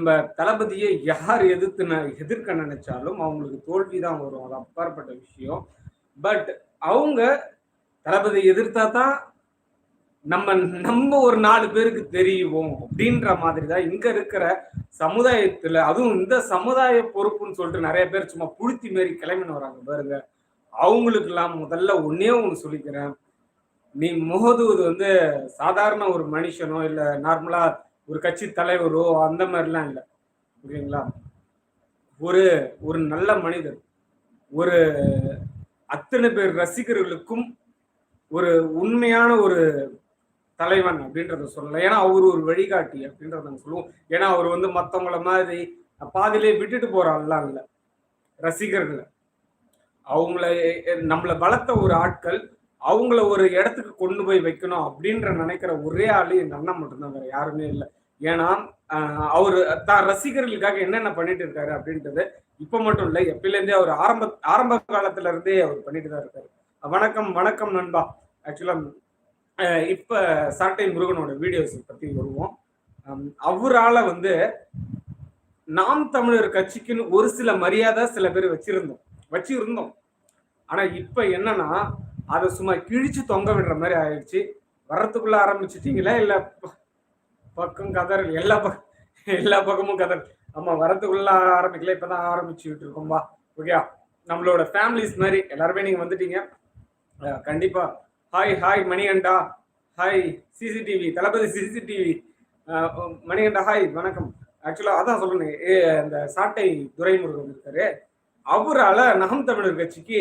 நம்ம தளபதியை யார் எதிர்த்து எதிர்க்க நினைச்சாலும் அவங்களுக்கு தோல்வி தான் வரும். அது அப்பாற்பட்ட விஷயம். பட் அவங்க தளபதி எதிர்த்தா தான் நம்ம நம்ம ஒரு நாலு பேருக்கு தெரியுவோம் அப்படின்ற மாதிரி தான் இங்க இருக்கிற சமுதாயத்துல அதுவும் இந்த சமுதாய பொறுப்புன்னு சொல்லிட்டு நிறைய பேர் சும்மா புழுத்தி மாரி கிளம்பின்னு வராங்க பாருங்க. அவங்களுக்கெல்லாம் முதல்ல ஒன்னே ஒன்று சொல்லிக்கிறேன். நீ முகதுவது வந்து சாதாரண ஒரு மனுஷனோ இல்லை நார்மலா ஒரு கட்சி தலைவரோ அந்த மாதிரிலாம் இல்லை. ஓகேங்களா ஒரு ஒரு நல்ல மனிதர் ஒரு அத்தனை பேர் ரசிகர்களுக்கும் ஒரு உண்மையான ஒரு தலைவன் அப்படின்றத சொல்லலாம் ஏன்னா அவர் ஒரு வழிகாட்டி அப்படின்றத சொல்லுவோம். ஏன்னா அவர் வந்து மற்றவங்கள மாதிரி பாதியிலே விட்டுட்டு போற இல்லை. ரசிகர்களை. அவங்கள நம்மளை வளர்த்த ஒரு ஆட்கள் அவங்கள ஒரு இடத்துக்கு கொண்டு போய் வைக்கணும் அப்படின்ற நினைக்கிற ஒரே ஆள் எங்க அண்ணன் மட்டும்தான். வேற யாருமே இல்லை. ஏன்னா அவர் தான் ரசிகர்களுக்காக என்னென்ன பண்ணிட்டு இருக்காரு அப்படின்றது இப்ப மட்டும் இல்லை எப்பிலேருந்தே அவர் ஆரம்ப ஆரம்ப காலத்துல இருந்தே அவர் பண்ணிட்டு தான் இருக்காரு. வணக்கம் வணக்கம் நண்பா. ஆக்சுவலா இப்ப சாட்டை முருகனோட வீடியோஸ் பத்தி வருவோம். அவரால வந்து நாம் தமிழர் கட்சிக்குன்னு ஒரு சில மரியாதை சில பேர் வச்சிருந்தோம். வச்சிருந்தோம். ஆனா இப்ப என்னன்னா அதை சும்மா கிழிச்சு தொங்க விடுற மாதிரி ஆயிடுச்சு. வர்றதுக்குள்ள ஆரம்பிச்சிட்டீங்களா? இல்ல பக்கம் கதறல் எல்லா பக்கம் எல்லா பக்கமும் கதறல். ஆமா வரதுக்குள்ள ஆரம்பிக்கல இப்பதான் ஆரம்பிச்சுக்கிட்டு இருக்கோம்பா ஓகே நம்மளோட ஃபேமிலிஸ் மாதிரி எல்லாருமே நீங்க வந்துட்டீங்க. கண்டிப்பா. Hi hi Manikanta. Hi CCTV Thalapathy CCTV Manikanta hi வணக்கம். ஆக்சுவலா அதான் சொல்லணும் ஏ, அந்த சாட்டை துரைமுருகன் இருக்காரு. அவரால் நகம் தமிழர் கட்சிக்கு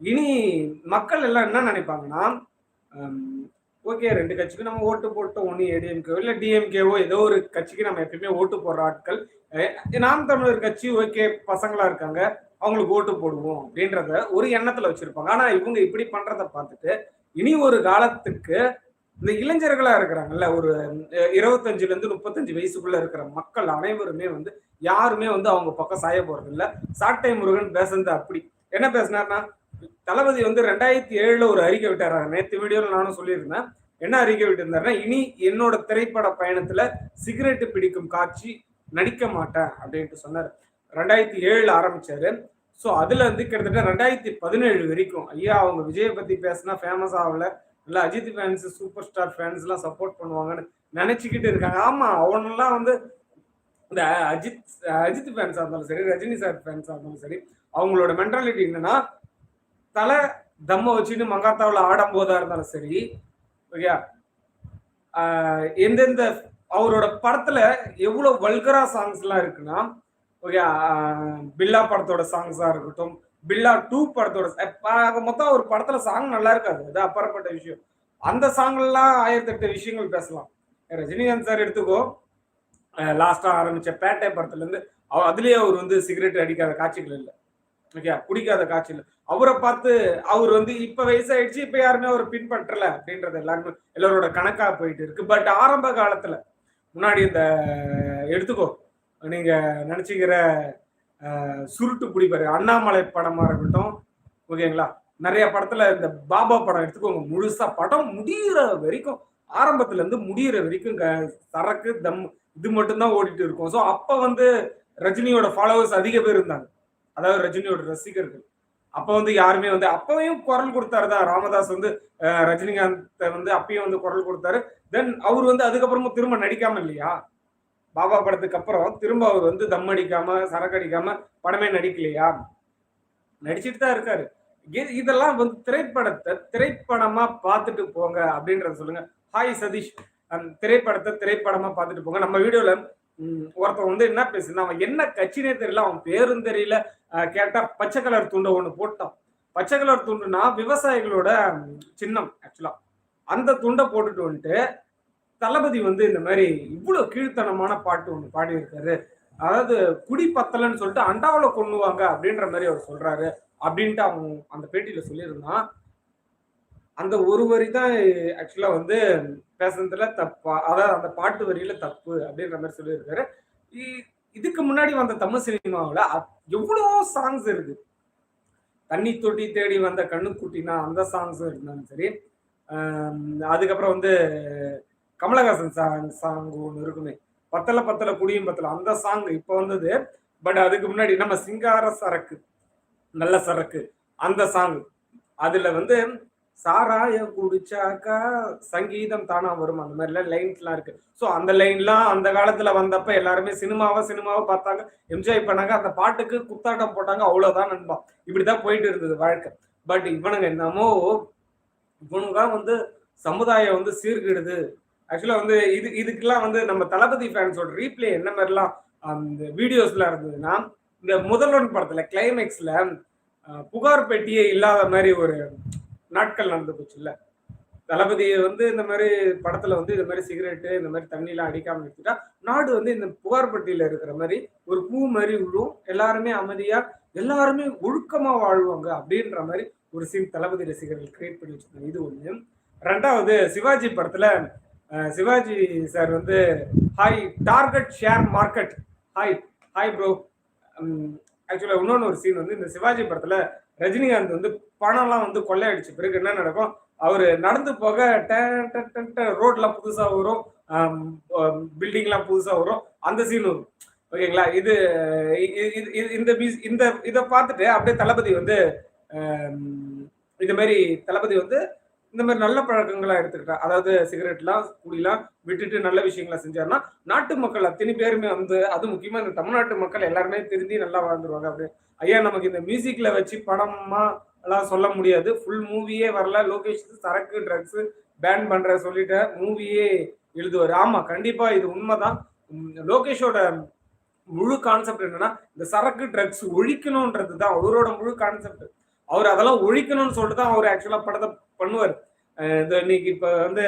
இனி மக்கள் எல்லாம் என்ன நினைப்பாங்கன்னா ஓகே ரெண்டு கட்சிக்கும் நம்ம ஓட்டு போட்டோம். ஒன்று ஏடிஎம்கேவோ இல்லை டிஎம்கேவோ ஏதோ ஒரு கட்சிக்கு நம்ம எப்பயுமே ஓட்டு போடுற ஆட்கள். நாம் தமிழர் கட்சி ஓகே பசங்களா இருக்காங்க. அவங்களுக்கு ஓட்டு போடுவோம் அப்படின்றத ஒரு எண்ணத்துல வச்சிருப்பாங்க. ஆனா இவங்க இப்படி பண்றத பார்த்துட்டு இனி ஒரு காலத்துக்கு இந்த இளைஞர்களா இருக்கிறாங்கல்ல ஒரு இருபத்தஞ்சுல இருந்து முப்பத்தஞ்சு வயசுக்குள்ள இருக்கிற மக்கள் அனைவருமே வந்து யாருமே வந்து அவங்க பக்கம் சாய போறது இல்ல சாட்டை முருகன் பேசுனது அப்படி. என்ன பேசினார்னா தளபதி வந்து ரெண்டாயிரத்தி ஏழுல ஒரு அறிக்கை விட்டார். நேத்து வீடியோல நானும் சொல்லியிருந்தேன். என்ன அறிக்கை விட்டிருந்தாருன்னா இனி என்னோட திரைப்பட பயணத்துல சிகரெட் பிடிக்கும் காட்சி நடிக்க மாட்டேன் அப்படின்ட்டு சொன்னார். ரெண்டாயிரத்தி ஏழுல ஆரம்பிச்சாரு. ஸோ அதுல இருந்து கிட்டத்தட்ட ரெண்டாயிரத்தி பதினேழு வரைக்கும் ஐயா அவங்க விஜயை பத்தி பேசினா ஃபேமஸ் ஆகல. இல்லை Ajith fans super star fans எல்லாம் சப்போர்ட் பண்ணுவாங்கன்னு நினைச்சுக்கிட்டு இருக்காங்க. ஆமா அவனெல்லாம் வந்து இந்த அஜித் அஜித் ஃபேன்ஸாக இருந்தாலும் சரி ரஜினி சார் ஃபேன்ஸாக இருந்தாலும் சரி அவங்களோட மென்டாலிட்டி என்னன்னா தலை தம்ம வச்சுன்னு மங்காத்தாவில் ஆடும் போதா இருந்தாலும் சரி ஓகே எந்தெந்த அவரோட படத்துல எவ்வளவு வல்கரா சாங்ஸ் எல்லாம் இருக்குன்னா ஓகே பில்லா படத்தோட சாங்ஸா இருக்கட்டும் பில்லா டூ படத்தோட மொத்தம் ஒரு படத்துல சாங் நல்லா இருக்காது அது அப்பாற்பட்ட விஷயம். அந்த சாங்லாம் ஆயிரத்தி எட்டு விஷயங்கள் பேசலாம். ரஜினிகாந்த் சார் எடுத்துக்கோ. லாஸ்டா ஆரம்பிச்ச பேட்டை படத்துல இருந்து அவ- அதுலயே அவர் வந்து சிகரெட் அடிக்காத காட்சிகள் இல்லை. ஓகே குடிக்காத காட்சியில் அவரை பார்த்து அவர் வந்து இப்ப வயசாயிடுச்சு இப்ப யாருமே அவர் பின்பற்றல அப்படின்றது எல்லாருமே எல்லாரோட கணக்கா போயிட்டு இருக்கு. பட் ஆரம்ப காலத்துல முன்னாடி இந்த எடுத்துக்கோ நீங்க நினைச்சுக்கிற சுருட்டு பிடிப்பாரு அண்ணாமலை படமா இருக்கட்டும் ஓகேங்களா? நிறைய படத்துல இந்த பாபா படம் எடுத்துக்கோங்க. முழுசா படம் முடியிற வரைக்கும் ஆரம்பத்துல இருந்து முடியிற வரைக்கும் சரக்கு தம் இது மட்டும்தான் ஓடிட்டு இருக்கும். ஸோ அப்ப வந்து ரஜினியோட ஃபாலோவர்ஸ் அதிக பேர் இருந்தாங்க. அதாவது ரஜினியோட ரசிகர்கள். அப்ப வந்து யாருமே வந்து அப்பவையும் குரல் கொடுத்தாரு தான். ராமதாஸ் வந்து ரஜினிகாந்த் வந்து அப்பயும் வந்து குரல் கொடுத்தாரு. தென் அவர் வந்து அதுக்கப்புறமும் திரும்ப நடிக்காம இல்லையா? பாபா படத்துக்கு அப்புறம் திரும்ப அவர் வந்து தம் அடிக்காம சரக்கு அடிக்காம படமே நடிக்கலையா? நடிச்சிட்டு தான் இருக்காரு. இதெல்லாம் வந்து திரைப்படத்தை திரைப்படமா பார்த்துட்டு போங்க அப்படின்றத சொல்லுங்க. ஹாய் சதீஷ். அந்த திரைப்படத்தை திரைப்படமா பார்த்துட்டு போங்க. நம்ம வீடியோல ஒருத்தன் வந்து என்ன பேசுனா அவன் என்ன கட்சினே தெரியல அவன் பேரும் தெரியல. கேட்டா பச்சை கலர் துண்டை ஒண்ணு போட்டான். பச்சை கலர் துண்டுனா விவசாயிகளோட சின்னம் ஆக்சுவலா அந்த துண்டை போட்டுட்டு வந்துட்டு தளபதி வந்து இந்த மாதிரி இவ்வளவு கீழ்த்தனமான பாட்டு ஒண்ணு பாடியிருக்காரு. அதாவது குடி பத்தலன்னு சொல்லிட்டு அண்டாவில் கொண்டுவாங்க அப்படின்ற மாதிரி அவர் சொல்றாரு அப்படின்ட்டு அவன் அந்த பேட்டியில சொல்லியிருந்தான். அந்த ஒரு வரி தான் ஆக்சுவலா வந்து பேசுனதுல தப்பா அதாவது அந்த பாட்டு வரியில தப்பு அப்படின்ற மாதிரி சொல்லியிருக்காரு. இ- இதுக்கு முன்னாடி வந்த தமிழ் சினிமாவில் எவ்வளோ சாங்ஸ் இருக்கு? தண்ணி தொட்டி தேடி வந்த கண்ணுக்குட்டினா அந்த சாங்ஸ் இருந்தாலும் சரி அதுக்கப்புறம் வந்து கமலஹாசன் சாங் சாங் ஒன்று இருக்குமே. பத்தல பத்தல குடியும் பத்தல அந்த சாங் இப்போ வந்தது. பட் அதுக்கு முன்னாடி நம்ம சிங்கார சரக்கு நல்ல சரக்கு அந்த சாங் அதுல வந்து சாராயம் குடிச்சாக்கா சங்கீதம் தானா வரும். அந்த மாதிரிலாம் லைன்ஸ்லாம் இருக்கு. ஸோ அந்த லைன்லாம் அந்த காலத்துல வந்தப்ப எல்லாருமே சினிமாவை சினிமாவை பார்த்தாங்க. என்ஜாய் பண்ணாங்க. அந்த பாட்டுக்கு குத்தாட்டம் போட்டாங்க. அவ்வளவுதான் நண்பா. இப்படிதான் போயிட்டு இருந்தது வாழ்க்கை. பட் இவனுங்க என்னமோ இவனுங்க வந்து சமுதாயம் வந்து சீர்கிடுது. ஆக்சுவலா வந்து இது இதுக்கெல்லாம் வந்து நம்ம தளபதி ஃபேன்ஸோட ரீப்ளே என்ன மாதிரிலாம் அந்த வீடியோஸ்ல இருந்ததுன்னா இந்த முதல்வன் படத்துல கிளைமேக்ஸ்ல புகார் பெட்டியே இல்லாத மாதிரி ஒரு நாட்கள் நடந்து போச்சுல்ல. தளபதியை வந்து இந்த மாதிரி படத்துல வந்து இந்த மாதிரி சிகரெட்டு இந்த மாதிரி தண்ணிலாம் அடிக்காம எடுத்துட்டா நாடு வந்து இந்த புகார் பட்டியல இருக்கிற மாதிரி ஒரு பூ மாதிரி விழும் எல்லாருமே அமைதியா எல்லாருமே ஒழுக்கமா வாழ்வாங்க அப்படின்ற மாதிரி ஒரு சீன் தளபதி ரசிகர்கள் கிரியேட் பண்ணி வச்சிருக்காங்க. இது ஒண்ணு. ரெண்டாவது சிவாஜி படத்துல சிவாஜி சார் வந்து hi target share market hi hi bro ஆக்சுவலாக இன்னொன்று ஒரு சீன் வந்து இந்த சிவாஜி படத்துல ரஜினிகாந்த் வந்து பணம்லாம் வந்து கொள்ளையடிச்ச பிறகு என்ன நடக்கும்? அவர் நடந்து போக ரோட்லாம் புதுசா வரும். பில்டிங்லாம் புதுசா வரும். அந்த சீன் வரும். ஓகேங்களா? இது இந்த இந்த இதை பார்த்துட்டு அப்படியே தளபதி வந்து இந்த மாதிரி தளபதி வந்து இந்த மாதிரி நல்ல பழக்கங்களா எடுத்துக்கிட்டா அதாவது சிகரெட்லாம் குடிலாம் விட்டுட்டு நல்ல விஷயங்களா செஞ்சாருன்னா நாட்டு மக்கள் அத்தனை பேருமே வந்து அது முக்கியமா இந்த தமிழ்நாட்டு மக்கள் எல்லாருமே திருந்தி நல்லா வாழ்ந்துருவாங்க அப்படின்னு ஐயா நமக்கு இந்த மியூசிக்ல வச்சு படமா எல்லாம் சொல்ல முடியாது. ஃபுல் மூவியே வரல. லோகேஷ் சரக்கு ட்ரக்ஸ் பேன் பண்ற சொல்லிட்ட மூவியே எழுதுவார். ஆமா கண்டிப்பா இது உண்மைதான். லோகேஷோட முழு கான்செப்ட் என்னன்னா இந்த சரக்கு ட்ரக்ஸ் ஒழிக்கணும்ன்றது தான் அவரோட முழு கான்செப்ட் அவர் அதெல்லாம் ஒழிக்கணும்னு சொல்லிட்டு தான் அவர் ஆக்சுவலா படத்தை பண்ணுவார். இந்த இன்னைக்கு இப்ப வந்து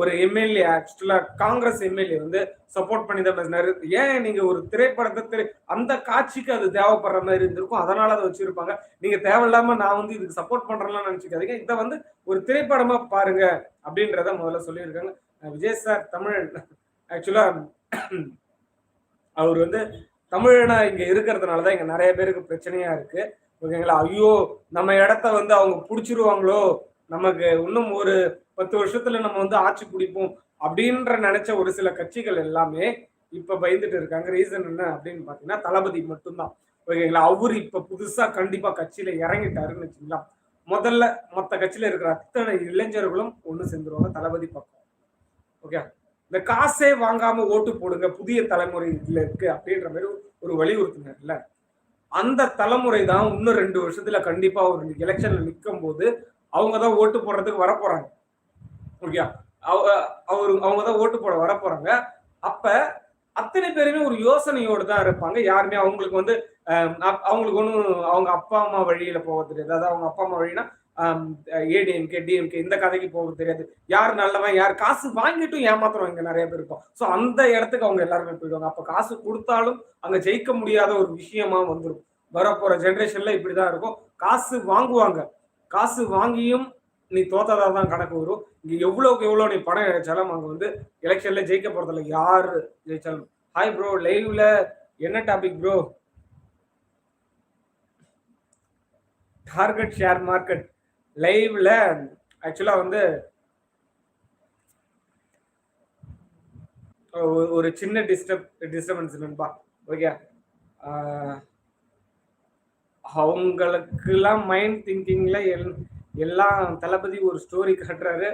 ஒரு எம்எல்ஏ ஆக்சுவலா காங்கிரஸ் எம்எல்ஏ வந்து சப்போர்ட் பண்ணி தான் பேசினாரு. ஏன் நீங்க ஒரு திரைப்படத்தை திரை அந்த காட்சிக்கு அது தேவைப்படுற மாதிரி இருந்திருக்கும்? அதனால அதை வச்சிருப்பாங்க. நீங்க தேவையில்லாம நான் வந்து இதுக்கு சப்போர்ட் பண்றேன்லாம் நினைச்சுக்காதீங்க. இதை வந்து ஒரு திரைப்படமா பாருங்க அப்படின்றத முதல்ல சொல்லியிருக்காங்க. விஜய் சார் தமிழ் ஆக்சுவலா அவர் வந்து தமிழனா இங்க இருக்கிறதுனாலதான் இங்க நிறைய பேருக்கு பிரச்சனையா இருக்கு. ஓகேங்களா? ஐயோ நம்ம இடத்த வந்து அவங்க புடிச்சிருவாங்களோ? நமக்கு இன்னும் ஒரு பத்து வருஷத்துல நம்ம வந்து ஆட்சி பிடிப்போம் அப்படின்ற நினைச்ச ஒரு சில கட்சிகள் எல்லாமே இப்ப பயந்துட்டு இருக்காங்க. ரீசன் என்ன அப்படின்னு பாத்தீங்கன்னா தளபதி மட்டும்தான். ஓகேங்களா? அவரு இப்ப புதுசா கண்டிப்பா கட்சியில இறங்கிட்டாருன்னு வச்சுங்களா முதல்ல மொத்த கட்சியில இருக்கிற அத்தனை இளைஞர்களும் ஒண்ணு சேர்ந்துருவாங்க தளபதி பக்கம். ஓகே? இந்த காசே வாங்காம ஓட்டு போடுங்க புதிய தலைமுறையில இருக்கு அப்படின்ற மாதிரி ஒரு வலியுறுத்தினார்ல அந்த தலைமுறை தான் இன்னும் ரெண்டு வருஷத்துல கண்டிப்பா ஒரு எலெக்ஷன்ல நிற்கும் போது அவங்க தான் ஓட்டு போடுறதுக்கு வரப்போறாங்க. ஓகே அவர் அவங்க தான் ஓட்டு போட வர போறாங்க அப்ப அத்தனை பேருமே ஒரு யோசனையோடு தான் இருப்பாங்க. யாருமே அவங்களுக்கு வந்து அவங்களுக்கு ஒன்றும் அவங்க அப்பா அம்மா வழியில போக தெரியாது. அதாவது அவங்க அப்பா அம்மா வழினா ஏடிஎம்கே டிஎம்கே இந்த கதைக்கு போக தெரியாது. யார் நல்லவன் யார் காசு வாங்கிட்டும் ஏமாத்துறோம் இங்க நிறைய பேர் இருக்கும் ஸோ அந்த இடத்துக்கு அவங்க எல்லாருமே போயிடுவாங்க. அப்ப காசு கொடுத்தாலும் அங்க ஜெயிக்க முடியாத ஒரு விஷயமா வந்துடும் வரப்போற ஜென்ரேஷன்ல இப்படிதான் இருக்கும். காசு வாங்குவாங்க. காசு வாங்கியும் நீ தோத்ததா தான் கணக்கு வரும். இங்க எவ்வளவுக்கு எவ்வளவு நீ பணம் கிடைச்சாலும் அங்க வந்து எலெக்ஷன்ல ஜெயிக்க போறதில்ல. யார் ஜெயிச்சாலும். ஹாய் ப்ரோ லைவ்ல என்ன topic bro target share market லைவ்ல ஆக்சுவலா வந்து ஒரு சின்ன டிஸ்டர்ப் டிஸ்டர்பன்ஸ் நண்பா. ஓகே அவங்களுக்கெல்லாம் மைண்ட் திங்கிங்கில் எல் எல்லாம் தளபதி ஒரு ஸ்டோரி காட்டுறாரு.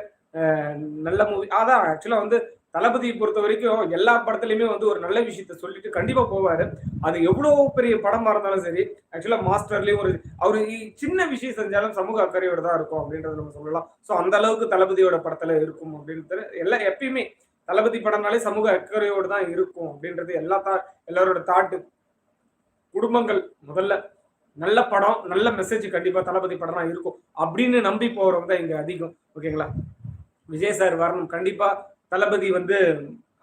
நல்ல மூவி அதான் ஆக்சுவலாக வந்து தளபதியை பொறுத்த வரைக்கும் எல்லா படத்துலையுமே வந்து ஒரு நல்ல விஷயத்த சொல்லிட்டு கண்டிப்பா போவாரு. அது எவ்வளவு பெரிய படமா இருந்தாலும் சரி ஆக்சுவலா மாஸ்டர்லயும் ஒரு அவரு சின்ன விஷயம் செஞ்சாலும் சமூக அக்கறையோட தான் இருக்கும் அப்படின்றத நம்ம சொல்லலாம். ஸோ அந்த அளவுக்கு தளபதியோட படத்துல இருக்கும் அப்படின்றது எல்லாம் எப்பயுமே தளபதி படம்னாலே சமூக அக்கறையோடு தான் இருக்கும் அப்படின்றது எல்லா தா எல்லாரோட தாட்டு. குடும்பங்கள் முதல்ல. நல்ல படம் நல்ல மெசேஜ் கண்டிப்பா தளபதி படம் தான் இருக்கும் அப்படின்னு நம்பி போறவங்க தான் இங்க அதிகம். ஓகேங்களா விஜய் சார் வரணும். கண்டிப்பா தளபதி வந்து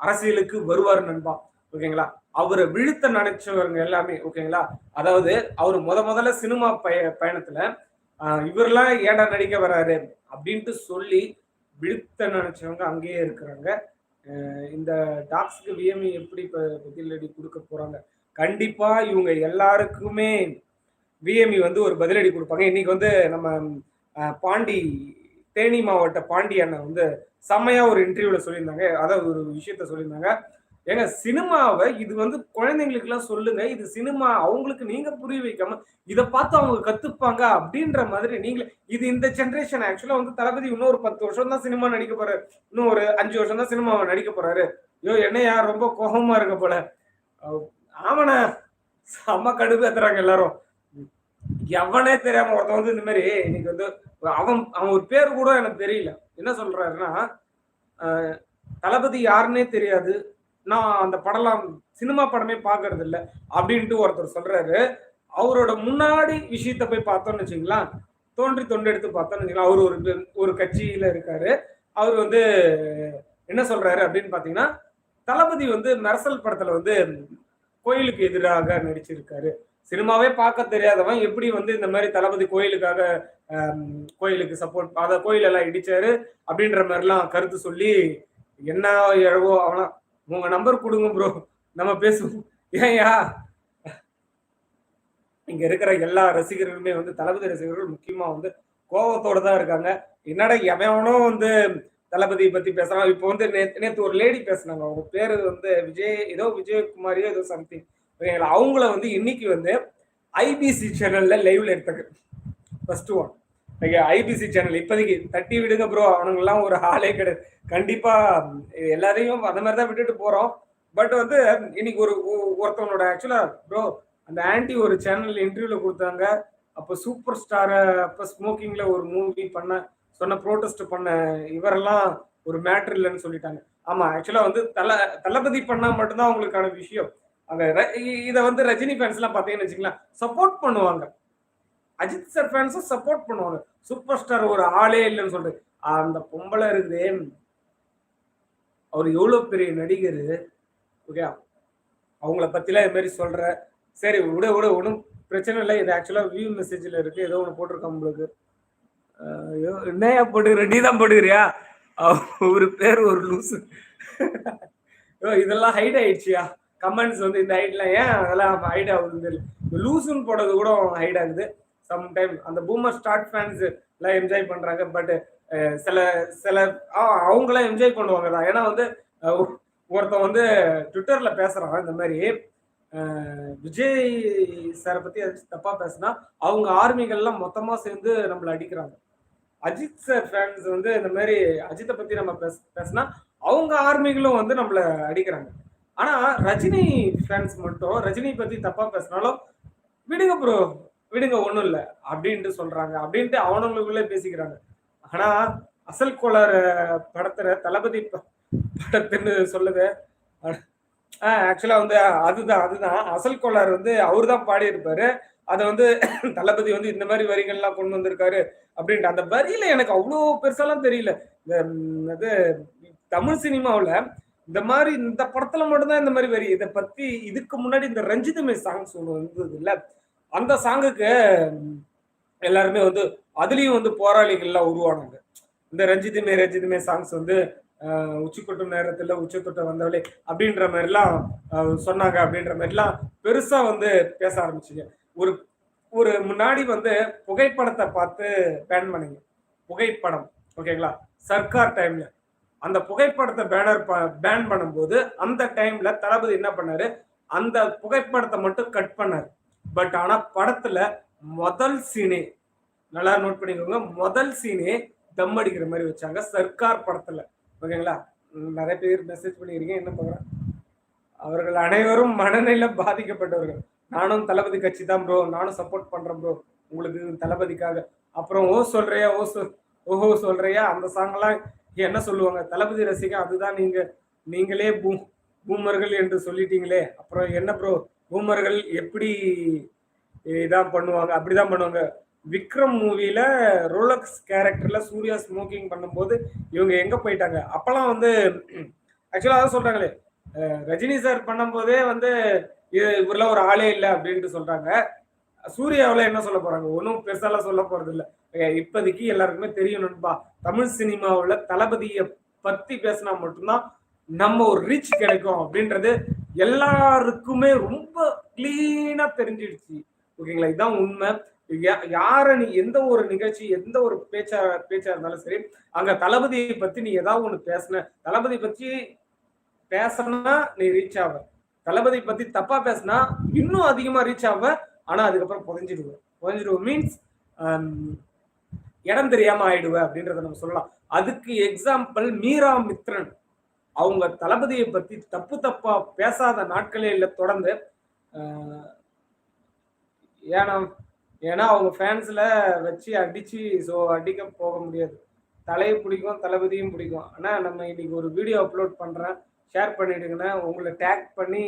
அரசியலுக்கு வருவார் நண்பா. ஓகேங்களா அவரை விழுத்த நினைச்சவங்க எல்லாமே ஓகேங்களா அதாவது அவர் முத முதல்ல சினிமா பய பயணத்துல இவரெல்லாம் ஏடா நடிக்க வராரு? அப்படின்ட்டு சொல்லி விழுத்த நினைச்சவங்க அங்கேயே இருக்கிறாங்க. இந்த டாக்ஸுக்கு விஎம்இ எப்படி பதிலடி கொடுக்க போறாங்க? கண்டிப்பா இவங்க எல்லாருக்குமே விஎம்இ வந்து ஒரு பதிலடி கொடுப்பாங்க. இன்னைக்கு வந்து நம்ம பாண்டி தேனி மாவட்ட பாண்டி அண்ணன் வந்து செம்மையா ஒரு இன்டர்வியூல சொல்லியிருந்தாங்க. அதாவது ஒரு விஷயத்த சொல்லியிருந்தாங்க. ஏங்க சினிமாவை இது வந்து குழந்தைங்களுக்கு எல்லாம் சொல்லுங்க. இது சினிமா அவங்களுக்கு நீங்க புரிய வைக்காம இதை பார்த்து அவங்க கத்துப்பாங்க அப்படின்ற மாதிரி நீங்க இது இந்த ஜென்ரேஷன் ஆக்சுவலா வந்து தளபதி இன்னும் ஒரு பத்து வருஷம் தான் சினிமா நடிக்க போறாரு. இன்னும் ஒரு அஞ்சு வருஷம் தான் சினிமாவை நடிக்க போறாரு. ஐயோ என்னையா ரொம்ப கோபமா இருக்க போல. ஆமாண்ணா செம்ம கடுப்பு ஏத்துறாங்க எல்லாரும். எவனே தெரியாம ஒருத்தன் வந்து இந்த மாதிரி இன்னைக்கு வந்து அவன் அவன் ஒரு பேர் கூட எனக்கு தெரியல. என்ன சொல்றாருன்னா தளபதி யாருன்னே தெரியாது. நான் அந்த படம்லாம் சினிமா படமே பாக்குறது இல்லை அப்படின்ட்டு ஒருத்தர் சொல்றாரு. அவரோட முன்னாடி விஷயத்த போய் பார்த்தோம்னு வச்சுங்களா தோன்றி தொண்டு எடுத்து பார்த்தோம்னு வச்சுக்கலாம் அவர் ஒரு ஒரு கட்சியில இருக்காரு. அவர் வந்து என்ன சொல்றாரு அப்படின்னு பாத்தீங்கன்னா தளபதி வந்து மெரசல் படத்துல வந்து கோயிலுக்கு எதிராக நடிச்சிருக்காரு. சினிமாவே பார்க்க தெரியாதவன் எப்படி வந்து இந்த மாதிரி தளபதி கோயிலுக்காக கோயிலுக்கு சப்போர்ட் அத கோயில் எல்லாம் இடிச்சாரு அப்படின்ற மாதிரிலாம் கருத்து சொல்லி என்ன எழவோ அவனா உங்க நம்பர் கொடுங்க ப்ரோ நம்ம பேசுவோம். ஏன்யா இங்க இருக்கிற எல்லா ரசிகர்களுமே வந்து தளபதி ரசிகர்கள் முக்கியமா வந்து கோபத்தோட தான் இருக்காங்க. என்னடா எவனும் வந்து தளபதியை பத்தி பேசுறான். இப்போ வந்து நேற்று ஒரு லேடி பேசினாங்க. அவங்க பேரு வந்து விஜய் ஏதோ விஜயகுமாரியோ ஏதோ சம்திங் ஓகேங்களா? அவங்கள வந்து இன்னைக்கு வந்து ஐபிசி சேனல்ல லைவ்ல எடுத்தாங்க first one okay IBC channel இப்போதைக்கு தட்டி விடுங்க ப்ரோ அவனுங்கெல்லாம் ஒரு ஆளே கிடையாது. கண்டிப்பா எல்லாரையும் அந்த மாதிரி தான் விட்டுட்டு போறோம். பட் வந்து இன்னைக்கு ஒரு ஒருத்தவனோட ஆக்சுவலா ப்ரோ அந்த ஆன்டி ஒரு சேனல் இன்டர்வியூல கொடுத்தாங்க. அப்போ சூப்பர் ஸ்டார அப்போ ஸ்மோக்கிங்ல ஒரு மூவி பண்ண சொன்ன ப்ரோட்டஸ்ட் பண்ண இவரெல்லாம் ஒரு மேட்ரு இல்லைன்னு சொல்லிட்டாங்க. ஆமா ஆக்சுவலா வந்து தல தளபதி பண்ணா மட்டும்தான் அவங்களுக்கான விஷயம். அங்க இதை வந்து ரஜினி ஃபேன்ஸ் எல்லாம் பாத்தீங்கன்னு வச்சுக்கலாம் சப்போர்ட் பண்ணுவாங்க. அஜித் சார் ஃபேன்ஸும் சப்போர்ட் பண்ணுவாங்க. சூப்பர் ஸ்டார் ஒரு ஆளே இல்லைன்னு சொல்லிட்டு. அந்த பொம்பளை இருக்குது. அவர் எவ்வளவு பெரிய நடிகர். ஓகே அவங்கள பத்திலாம் இது மாதிரி சொல்ற. சரி விட விட ஒன்றும் பிரச்சனை இல்லை. இது ஆக்சுவலாக வியூ மெசேஜில் இருக்கு. ஏதோ ஒன்று போட்டிருக்கோம் உங்களுக்கு. ஐயோ என்னையா போட்டுக்கிற? நீ தான் போட்டுக்கிறியா? ஒரு பேர் ஒரு லூசு. இதெல்லாம் ஹைட் ஆயிடுச்சியா? கமெண்ட்ஸ் வந்து இந்த ஹைட்லாம் ஏன் அதெல்லாம் ஹைட் ஆகுது தெரியல. லூசுன்னு போடுறது கூட ஹைட் ஆகுது. சம்டைம் அந்த பூமர் ஸ்டார்ட் ஃபேன்ஸ் எல்லாம் என்ஜாய் பண்றாங்க. பட் சில சில அவங்களாம் என்ஜாய் பண்ணுவாங்க தான். ஏன்னா வந்து ஒருத்தன் வந்து ட்விட்டர்ல பேசுறான் இந்த மாதிரி. விஜய் சாரை பத்தி தப்பா பேசினா அவங்க ஆர்மிகள்லாம் மொத்தமா சேர்ந்து நம்மளை அடிக்கிறாங்க. அஜித் சார் ஃபேன்ஸ் வந்து இந்த மாதிரி அஜித்தை பத்தி நம்ம பேச பேசினா அவங்க ஆர்மிகளும் வந்து நம்மள அடிக்கிறாங்க. ஆனா ரஜினி ஃபேன்ஸ் மட்டும் ரஜினி பத்தி தப்பா பேசினாலும் விடுங்க ப்ரோ விடுங்க ஒண்ணும் இல்ல அப்படின்ட்டு சொல்றாங்க. அப்படின்ட்டு அவனுங்களுக்குள்ளே பேசிக்கிறாங்க. ஆனா அசல் கோளாறு படத்துல தளபதி படத்துன்னு சொல்லுது. ஆக்சுவலா வந்து அதுதான் அதுதான். அசல் கோளார் வந்து அவர் தான் பாடியிருப்பாரு. அதை வந்து தளபதி வந்து இந்த மாதிரி வரிகள்லாம் கொண்டு வந்திருக்காரு அப்படின்ட்டு. அந்த வரியில எனக்கு அவ்வளோ பெருசாலாம் தெரியல. இந்த தமிழ் சினிமாவில் இந்த மாதிரி இந்த படத்துல மட்டும்தான் இந்த மாதிரி வரி. இதை பத்தி இதுக்கு முன்னாடி இந்த ரஞ்சிதமே சாங்ஸ் ஒன்று வந்தது அந்த சாங்குக்கு எல்லாருமே வந்து அதுலயும் வந்து போராளிகள்லாம் உருவானாங்க. இந்த ரஞ்சிதமே ரஞ்சிதமே சாங்ஸ் வந்து உச்சி கொட்டும் நேரத்துல உச்சி வந்தவளே அப்படின்ற மாதிரிலாம் சொன்னாங்க அப்படின்ற மாதிரிலாம் பெருசா வந்து பேச ஆரம்பிச்சிங்க. ஒரு ஒரு முன்னாடி வந்து புகைப்படத்தை பார்த்து பேன் பண்ணீங்க. புகைப்படம் ஓகேங்களா சர்க்கார் டைம்ல அந்த புகைப்படத்தை பேனர் பேன் பண்ணும்போது அந்த டைம்ல தளபதி என்ன பண்ணாரு? அந்த புகைப்படத்தை மட்டும் கட் பண்ணாரு. பட் ஆனா படத்துல முதல் சீனே நல்லா நோட் பண்ணிக்கோங்க. முதல் சீனே தம் அடிக்கிற மாதிரி வச்சாங்க சர்க்கார் படத்துல. ஓகேங்களா? நிறைய பேர் மெசேஜ் பண்ணிக்கிறீங்க என்ன பண்ணுறேன் அவர்கள் அனைவரும் மனநில பாதிக்கப்பட்டவர்கள். நானும் தளபதி கட்சி தான் ப்ரோ நானும் சப்போர்ட் பண்றேன் ப்ரோ உங்களுக்கு தளபதிக்காக. அப்புறம் ஓ சொல்றியா? ஓ சொல் ஓஹோ சொல்றியா? அந்த சாங்கெல்லாம் என்ன சொல்லுவாங்க? தளபதி ரசிகா அதுதான் நீங்க நீங்களே பூ பூமர்கள் என்று சொல்லிட்டீங்களே. அப்புறம் என்ன ப்ரோ பூமர்கள் எப்படி இதான் பண்ணுவாங்க? அப்படிதான் பண்ணுவாங்க. விக்ரம் மூவில ரோலக்ஸ் கேரக்டர்ல சூர்யா ஸ்மோக்கிங் பண்ணும்போது இவங்க எங்க போயிட்டாங்க? அப்பெல்லாம் வந்து ஆக்சுவலா அதான் சொல்றாங்களே. ரஜினி சார் பண்ணும்போதே வந்து இவரெல்லாம் ஒரு ஆளே இல்லை அப்படின்ட்டு சொல்றாங்க. சூர்யாவில் என்ன சொல்ல போறாங்க? ஒன்றும் பெருசாலாம் சொல்ல போறது இல்லை இப்போதைக்கு எல்லாருக்குமே தெரியணும்பா. தமிழ் சினிமாவில் தளபதியை பத்தி பேசினா மட்டும்தான் நம்ம ஒரு ரீச் கிடைக்கும் அப்படின்றது எல்லாருக்குமே ரொம்ப கிளீனா தெரிஞ்சிடுச்சு. ஓகேங்களா? இதுதான் உண்மை. யார நீ எந்த ஒரு நிகழ்ச்சி எந்த ஒரு பேச்சா பேச்சா இருந்தாலும் சரி அங்க தளபதியை பத்தி நீ ஏதாவது ஒண்ணு பேசின தளபதி பத்தி பேசணும்னா நீ ரீச் ஆவ. தளபதி பத்தி தப்பா பேசினா இன்னும் அதிகமா ரீச் ஆவ. ஆனால் அதுக்கப்புறம் புதஞ்சிடுவேன் புதஞ்சிடுவோம் மீன்ஸ் um, இடம் தெரியாம ஆயிடுவேன் அப்படின்றத நம்ம சொல்லலாம். அதுக்கு எக்ஸாம்பிள் மீரா மித்ரன். அவங்க தளபதியை பத்தி தப்பு தப்பா பேசாத நாட்களே இல்லை தொடர்ந்து ஏன்னா ஏன்னா அவங்க ஃபேன்ஸ்ல வச்சு அடிச்சு ஸோ அடிக்க போக முடியாது. தலையை பிடிக்கும் தளபதியும் பிடிக்கும். ஆனால் நம்ம இன்னைக்கு ஒரு வீடியோ அப்லோட் பண்ணுறேன் ஷேர் பண்ணிடுங்கண்ணே. உங்களை டேக் பண்ணி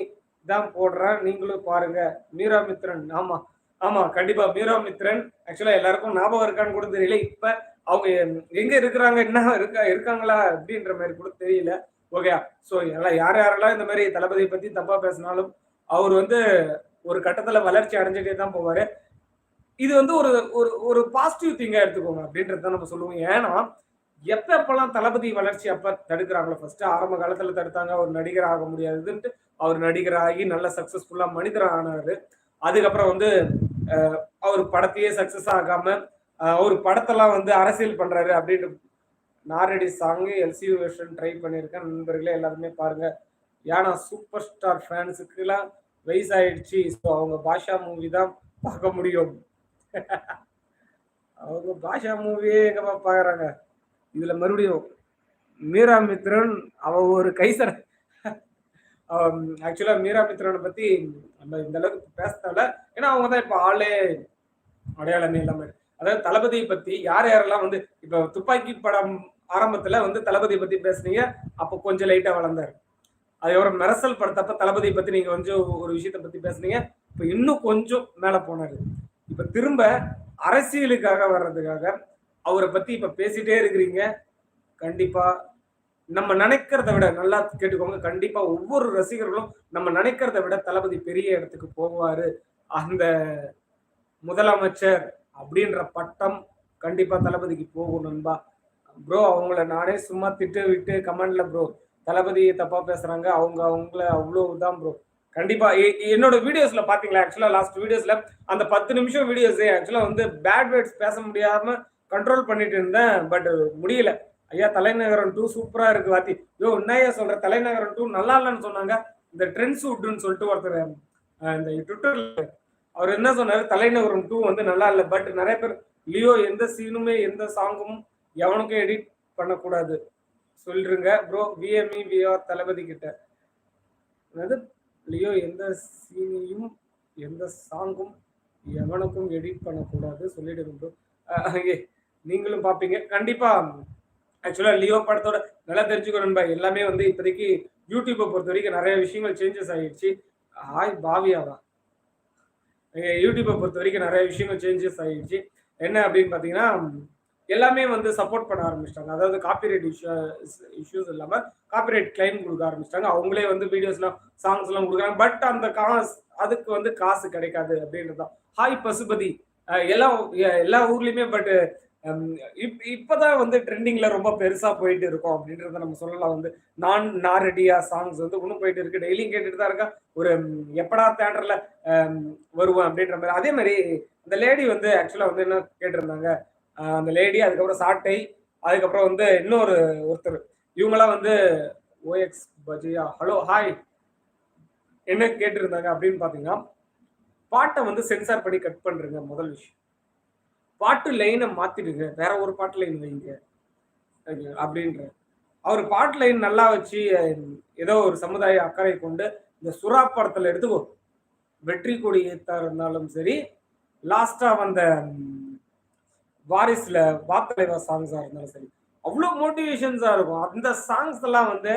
தான் போடுறேன். நீங்களும் பாருங்க. மீரா மித்ரன் ஆமாம் ஆமாம் கண்டிப்பாக மீரா மித்ரன் ஆக்சுவலாக எல்லாருக்கும் ஞாபகம் இருக்கான்னு கூட தெரியல. இப்போ அவங்க எங்கே இருக்கிறாங்க என்ன இருக்கா இருக்காங்களா அப்படின்ற மாதிரி கூட தெரியல. ஓகே ஸோ எல்லாம் யார் யாரெல்லாம் இந்த மாதிரி தளபதியை பற்றி தப்பா பேசினாலும் அவர் வந்து ஒரு கட்டத்தில் வளர்ச்சி அடைஞ்சிட்டே தான் போவார். இது வந்து ஒரு ஒரு ஒரு பாசிட்டிவ் திங்கா எடுத்துக்கோங்க அப்படின்றத நம்ம சொல்லுவோம். ஏன்னா எப்ப எப்பெல்லாம் தளபதி வளர்ச்சி அப்ப தடுக்கிறாங்களோ? ஃபர்ஸ்ட் ஆரம்ப காலத்துல தடுத்தாங்க. அவர் நடிகர் ஆக முடியாதுன்ட்டு அவர் நடிகர் ஆகி நல்ல சக்சஸ்ஃபுல்லா மனிதர் ஆனாரு அதுக்கப்புறம் வந்து அவர் படத்தையே சக்சஸ் ஆகாம அவர் படத்தெல்லாம் வந்து அரசியல் பண்றாரு அப்படின்ட்டு நாரடி சாங்கு எல்சி வெர்ஷன் ட்ரை பண்ணியிருக்கேன். நண்பர்களே எல்லாருமே பாருங்க. ஏன்னா சூப்பர் ஸ்டார் ஃபேன்ஸுக்குலாம் வயசாயிடுச்சு. ஸோ அவங்க பாஷா மூவி தான் பார்க்க முடியும். அவங்க பாஷா மூவியே எங்கப்பா பாக்குறாங்க இதுல மறுபடியும் மீரா மித்ரன் அவ ஒரு கைசர. ஆக்சுவலா மீரா மித்ரனை பத்தி நம்ம இந்த அளவுக்கு பேசல ஏன்னா அவங்க தான் இப்ப ஆளே அடையாளமே இல்லாம அதாவது தளபதியை பத்தி யார் யாரெல்லாம் வந்து இப்ப துப்பாக்கி படம் ஆரம்பத்துல வந்து தளபதியை பத்தி பேசுனீங்க அப்போ கொஞ்சம் லைட்டா வளர்ந்தாரு. அதுக்கப்புறம் மெரசல் படத்தப்ப தளபதியை பத்தி நீங்க கொஞ்சம் ஒரு விஷயத்த பத்தி பேசுனீங்க இப்ப இன்னும் கொஞ்சம் மேல போனாரு. இப்ப திரும்ப அரசியலுக்காக வர்றதுக்காக அவரை பத்தி இப்ப பேசிட்டே இருக்கிறீங்க. கண்டிப்பா. நம்ம நினைக்கிறத விட நல்லா கேட்டுக்கோங்க. கண்டிப்பா ஒவ்வொரு ரசிகர்களும் நம்ம நினைக்கிறத விட தளபதி பெரிய இடத்துக்கு போவாரு. அந்த முதலமைச்சர் அப்படின்ற பட்டம் கண்டிப்பா தளபதிக்கு போகும் நண்பா. ப்ரோ அவங்கள நானே சும்மா திட்டு விட்டு கமெண்ட்ல ப்ரோ தளபதி தப்பா பேசுறாங்க. அவங்க அவங்கள அவ்வளவுதான் ப்ரோ கண்டிப்பா. என்னோட வீடியோஸ்ல பாத்தீங்களா? ஆக்சுவலா லாஸ்ட் வீடியோஸ்ல அந்த பத்து நிமிஷம் வீடியோஸ் ஆக்சுவலா வந்து பேட் வேர்ட்ஸ் பேச முடியாம கண்ட்ரோல் பண்ணிட்டு இருந்தேன் பட் முடியல. ஐயா தலைநகரம் டூ சூப்பரா இருக்கு வாத்தி. யோ என்னையா சொல்ற? தலைநகரம் டூ நல்லா இல்லைன்னு சொன்னாங்க. இந்த ட்ரெண்ட்ஸ் உட்டுன்னு சொல்லிட்டு ஒருத்தர் இந்த ட்விட்டர்ல அவர் என்ன சொன்னாரு? தலைநகரம் டூ வந்து நல்லா இல்லை பட் நிறைய பேர் லியோ எந்த சீனுமே எந்த சாங்கும் எவனுக்கும் எடிட் பண்ணக்கூடாது. சொல்லிருங்க ப்ரோ விஎம்இ விஆர் தளபதி கிட்ட. அதாவது லியோ எந்த சீனையும் எந்த சாங்கும் எவனுக்கும் எடிட் பண்ணக்கூடாது. சொல்லிடுங்க ப்ரோ நீங்களும் பார்ப்பீங்க கண்டிப்பா ஆக்சுவலா லியோ படத்தோட நல்லா தெரிஞ்சுக்கணும் எல்லாமே வந்து இப்போதைக்கு யூடியூப்பை பொறுத்த வரைக்கும் நிறைய விஷயங்கள் சேஞ்சஸ் ஆகிடுச்சு ஹாய் பாவியாவா யூடியூப்பை பொறுத்த வரைக்கும் நிறைய விஷயங்கள் சேஞ்சஸ் ஆகிடுச்சு என்ன அப்படின்னு பார்த்தீங்கன்னா எல்லாமே வந்து சப்போர்ட் பண்ண ஆரம்பிச்சிட்டாங்க. அதாவது காப்பிரைட் இஷ்யூ இஷ்யூஸ் இல்லாமல் காப்பிரைட் கிளைம் கொடுக்க ஆரம்பிச்சிட்டாங்க. அவங்களே வந்து வீடியோஸ்லாம் சாங்ஸ்லாம் கொடுக்குறாங்க. பட் அந்த காசு அதுக்கு வந்து காசு கிடைக்காது அப்படின்றது தான் ஹாய் பசுபதி. எல்லா எல்லா ஊர்லேயுமே பட் இப் இப்பதான் வந்து ட்ரெண்டிங்ல ரொம்ப பெருசா போயிட்டு இருக்கோம் அப்படின்றத நம்ம சொல்லலாம். வந்து நான் நாரடியா சாங்ஸ் வந்து இன்னும் போயிட்டு இருக்கு. டெய்லியும் கேட்டுட்டு தான் இருக்கா ஒரு எப்படா தேட்டர்ல வருவேன் அப்படின்ற மாதிரி. அதே மாதிரி இந்த லேடி வந்து ஆக்சுவலா வந்து என்ன கேட்டிருந்தாங்க? அந்த லேடி அதுக்கப்புறம் சாட்டை அதுக்கப்புறம் வந்து இன்னொரு ஒருத்தர். இவங்கெல்லாம் வந்து ஓஎக்ஸ் பஜியா ஹலோ ஹாய் என்ன கேட்டிருந்தாங்க அப்படின்னு பாத்தீங்கன்னா பாட்டை வந்து சென்சார் பண்ணி கட் பண்றீங்க முதல் விஷயம். பாட்டு லைனை மாத்திடுங்க. வேற ஒரு பாட்டு லைன் வைங்க. அப்படின்ற. அவர் பாட்டு லைன் நல்லா வச்சு ஏதோ ஒரு சமுதாய அக்கறை கொண்டு இந்த சுறா படத்துல எடுத்துக்கோ வெற்றி கொடி ஏத்தா இருந்தாலும் சரி லாஸ்டா வந்த வாரிஸ்ல வாத்தலைவா சாங்ஸா இருந்தாலும் சரி அவ்வளோ மோட்டிவேஷன்ஸா இருக்கும். அந்த சாங்ஸ் எல்லாம் வந்து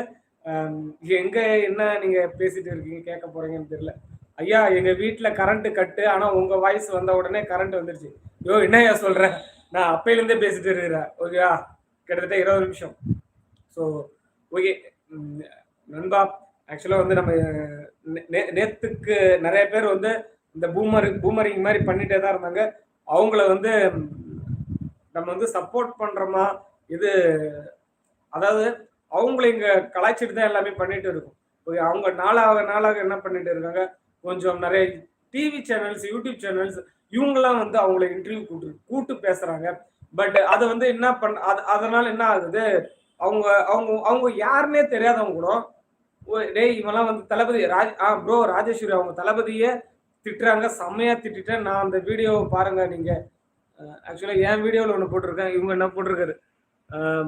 எங்க என்ன நீங்க பேசிட்டு இருக்கீங்க கேட்க போறீங்கன்னு தெரியல. ஐயா எங்க வீட்டுல கரண்ட் கட்டு ஆனா உங்க வாய்ஸ் வந்த உடனே கரண்ட் வந்துருச்சு. யோ என்னையா சொல்கிறேன் நான் அப்பையிலேருந்தே பேசிட்டு இருக்கிறேன். ஓகேவா? கிட்டத்தட்ட இருபது நிமிஷம். ஸோ ஓகே நண்பா ஆக்சுவலாக வந்து நம்ம நேத்துக்கு நிறைய பேர் வந்து இந்த பூமர் பூமரிங் மாதிரி பண்ணிட்டே தான் இருந்தாங்க. அவங்கள வந்து நம்ம வந்து சப்போர்ட் பண்றோமா? இது அதாவது அவங்கள இங்க கலாய்ச்சிட்டு தான் எல்லாமே பண்ணிட்டு இருக்கும். அவங்க நாளாக நாளாக என்ன பண்ணிட்டு இருக்காங்க? கொஞ்சம் நிறைய டிவி சேனல்ஸ் யூடியூப் சேனல்ஸ் இவங்கெல்லாம் வந்து அவங்கள இன்டர்வியூ கூட்டு கூட்டு பேசுறாங்க. பட் அதை வந்து என்ன பண்ண அதனால என்ன ஆகுது? அவங்க அவங்க அவங்க யாருன்னே தெரியாதவங்க கூட ஓ டேய் இவன்லாம் வந்து தளபதி ராஜ் ஆ ப்ரோ ராஜேஸ்வரி அவங்க தளபதியே திட்டுறாங்க செம்மையா திட்டேன் நான் அந்த வீடியோவை பாருங்க நீங்க. ஆக்சுவலாக என் வீடியோவில் ஒன்று போட்டிருக்கேன் இவங்க என்ன போட்டிருக்காரு?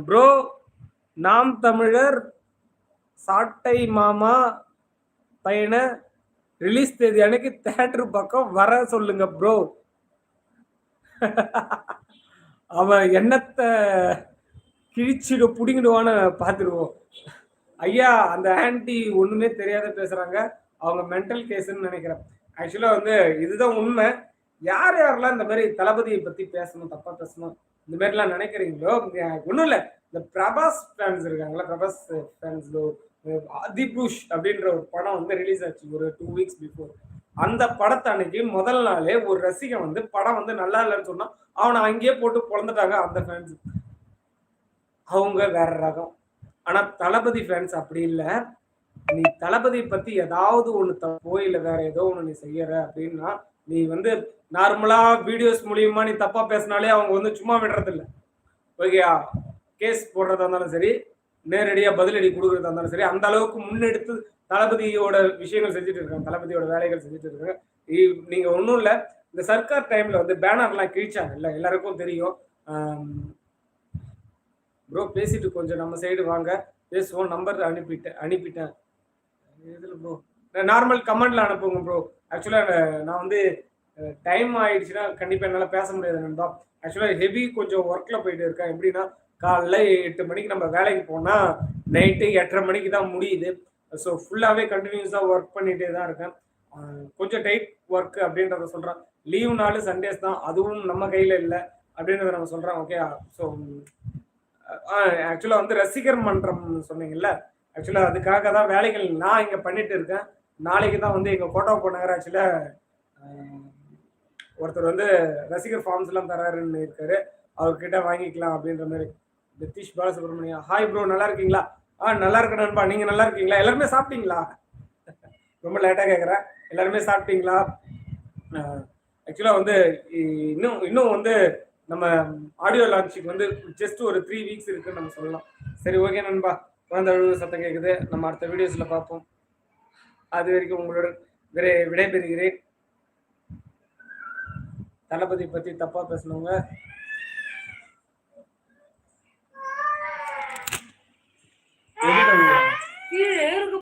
ப்ரோ நாம் தமிழர் சாட்டை மாமா பையனை ரிலீஸ் தேதி அன்னைக்கு தேட்டர் பக்கம் வர சொல்லுங்க ப்ரோ அவன் எண்ணத்தை கிழிச்சிடு பிடிங்கிடுவான்னு பார்த்துருவோம். ஐயா அந்த ஆன்டி ஒன்றுமே தெரியாத பேசுகிறாங்க அவங்க மென்டல் கேஸுன்னு நினைக்கிறேன். ஆக்சுவலாக வந்து இதுதான் உண்மை. யார் யாரெல்லாம் இந்த மாதிரி தளபதியை பற்றி பேசணும் தப்பாக பேசணும் இந்த மாதிரிலாம் நினைக்கிறீங்களோ? ஒன்றும் இல்லை. இந்த பிரபாஸ் ஃபேன்ஸ் இருக்காங்களா பிரபாஸ் ஃபேன்ஸ்லோ அதிபுஷ் அப்படின்ற ஒரு படம் வந்து ரிலீஸ் ஆச்சு ஒரு டூ வீக்ஸ் பிஃபோர் அந்த படத்தை அன்னைக்கு முதல் நாளே ஒரு ரசிகன் வந்து படம் வந்து நல்லா இல்லைன்னு சொன்னா அவனை அங்கேயே போட்டு பிறந்துட்டாங்க அந்த ஃபேன்ஸ் அவங்க வேற ரகம். ஆனா தளபதி ஃபேன்ஸ் அப்படி இல்லை. நீ தளபதி பத்தி ஏதாவது ஒண்ணு தப்போ இல்ல வேற ஏதோ ஒண்ணு நீ செய்யற அப்படின்னா நீ வந்து நார்மலா வீடியோஸ் மூலியமா நீ தப்பா பேசினாலே அவங்க வந்து சும்மா விடுறதில்ல. ஓகேயா கேஸ் போடுறதா இருந்தாலும் சரி நேரடியாக பதிலடி கொடுக்குறதா இருந்தாலும் சரி அந்த அளவுக்கு முன்னெடுத்து தளபதியோட விஷயங்கள் செஞ்சுட்டு இருக்காங்க தளபதியோட வேலைகள் செஞ்சுட்டு இருக்காங்க. நீங்கள் நீங்க ஒன்றும் இல்லை இந்த சர்க்கார் டைம்ல வந்து பேனர்லாம் கிழிச்சாங்க இல்லை எல்லாருக்கும் தெரியும். ப்ரோ பேசிட்டு கொஞ்சம் நம்ம சைடு வாங்க பேசுவோம் நம்பர் அனுப்பிட்டேன். அனுப்பிட்டேன் இதில் ப்ரோ நார்மல் கமெண்ட்ல அனுப்புங்க ப்ரோ ஆக்சுவலாக நான் வந்து டைம் ஆயிடுச்சுன்னா கண்டிப்பாக என்னால் பேச முடியாது நண்பா. ஆக்சுவலாக ஹெவி கொஞ்சம் ஒர்க்கில் போயிட்டு இருக்கேன். எப்படின்னா காலைல எட்டு மணிக்கு நம்ம வேலைக்கு போனால் நைட்டு எட்டரை மணிக்கு தான் முடியுது. ஸோ ஃபுல்லாகவே கண்டினியூஸாக ஒர்க் பண்ணிகிட்டே தான் இருக்கேன். கொஞ்சம் டைட் ஒர்க் அப்படின்றத சொல்கிறேன் லீவ் நாள் சண்டேஸ் தான். அதுவும் நம்ம கையில் இல்லை அப்படின்றத நம்ம சொல்கிறோம் ஓகே ஸோ ஆக்சுவலாக வந்து ரசிகர் மன்றம் சொன்னீங்கல்ல? ஆக்சுவலாக அதுக்காக தான் வேலைகள் நான் இங்கே பண்ணிட்டு இருக்கேன். நாளைக்கு தான் வந்து எங்கள் கோட்டாப்போ நகராட்சியில் ஒருத்தர் வந்து ரசிகர் ஃபார்ம்ஸ்லாம் தராருன்னு இருக்காரு. அவர்கிட்ட வாங்கிக்கலாம் அப்படின்ற மாதிரி நிதிஷ் பாலசுப்ரமணியா. ஹாய் ப்ரோ நல்லா இருக்கீங்களா? ஆ நல்லா இருக்க நண்பா. நீங்கள் நல்லா இருக்கீங்களா? எல்லாருமே சாப்பிட்டீங்களா? ரொம்ப லேட்டாக கேட்குறேன் எல்லாருமே சாப்பிட்டீங்களா? ஆக்சுவலாக வந்து இன்னும் இன்னும் வந்து நம்ம ஆடியோ லான்ச்சுக்கு வந்து ஜஸ்ட் ஒரு த்ரீ வீக்ஸ் இருக்குன்னு நம்ம சொல்லலாம். சரி ஓகே நண்பா. குழந்தை அழுவு சத்தம் கேட்குது நம்ம அடுத்த வீடியோஸில் பார்ப்போம். அது வரைக்கும் உங்களுடன் விடை விடைபெறுகிறேன். தளபதி பற்றி தப்பாக பேசினவங்க কি রে